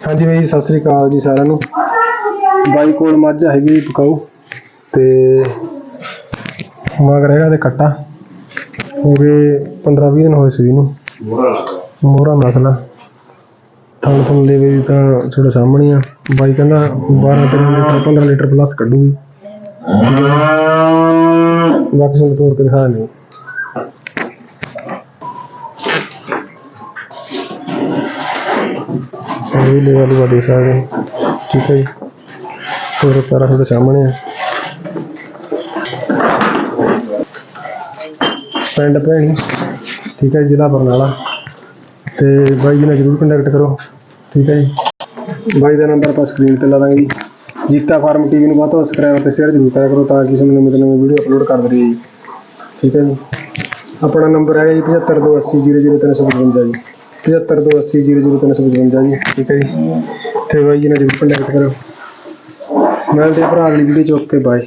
ਹਾਂਜੀ ਬਾਈ ਸਤਿ ਸ੍ਰੀ ਅਕਾਲ ਜੀ ਸਾਰਿਆਂ ਨੂੰ। ਬਾਈ ਕੋਲ ਮੱਝ ਹੈਗੀ ਜੀ ਪਕਾਊ ਤੇ ਮਗਰ ਹੈਗਾ ਤੇ ਕੱਟਾ ਹੋ ਗਏ 15 20 ਦਿਨ ਹੋਏ ਸੀ ਇਹਨੂੰ। ਮੋਹਰਾ ਨਸਲ। ਆ ਥਣ ਥਣ ਲੈਵੇ ਵੀ ਤਾਂ ਤੁਹਾਡੇ ਸਾਹਮਣੇ ਆ। ਬਾਈ ਕਹਿੰਦਾ 12 13 ਲੀਟਰ 15 ਲੀਟਰ ਪਲੱਸ ਕੱਢੂਗੀ। ਬਾਕੀ ਤੁਹਾਨੂੰ ਤੋੜ ਕੇ ਦਿਖਾ ਨਹੀਂ ਇਹ ਲੈ ਵਾਲੀ ਦੇਖ ਸਕਦੇ ਹੋ। ਠੀਕ ਹੈ ਜੀ। ਹੋਰ ਪੈਰਾ ਤੁਹਾਡੇ ਸਾਹਮਣੇ ਆ। ਪਿੰਡ ਭੈਣੀ ਠੀਕ ਹੈ ਜੀ, ਜ਼ਿਲ੍ਹਾ ਬਰਨਾਲਾ। ਤੇ ਬਾਈ ਜੀ ਨਾਲ ਜਰੂਰ ਕੰਟੈਕਟ ਕਰੋ। ਠੀਕ ਹੈ ਜੀ। ਬਾਈ ਦਾ ਨੰਬਰ ਆਪਾਂ ਸਕਰੀਨ ਤੇ ਲਾ ਦਾਂਗੇ ਜੀ। ਜੀਤਾ ਫਾਰਮ ਟੀਵੀ ਨੂੰ ਵੱਧ ਤੋਂ ਵੱਧ ਸਬਸਕ੍ਰਾਈਬ ਤੇ ਸ਼ੇਅਰ ਜ਼ਰੂਰ ਕਰਿਆ ਕਰੋ ਤਾਂ ਕਿ ਤੁਹਾਨੂੰ ਨਵੀਂ ਤੋਂ ਨਵੀਂ ਵੀਡੀਓ ਅਪਲੋਡ ਕਰਦੇ ਰਹੀਏ ਜੀ। ਠੀਕ ਹੈ ਜੀ। ਆਪਣਾ ਨੰਬਰ ਹੈਗਾ ਜੀ 7528000355 ਜੀ। 7528000355 ਜੀ, ਠੀਕ ਹੈ ਜੀ। ਤੇ ਬਾਈ ਜੀ ਨਾਲ ਜਰੂਰ ਕੰਟੈਕਟ ਕਰੋ। ਮਿਲਦੇ ਭਰਾ ਅਗਲੀ ਵੀਡੀਓ ਚ ਓਕੇ ਬਾਏ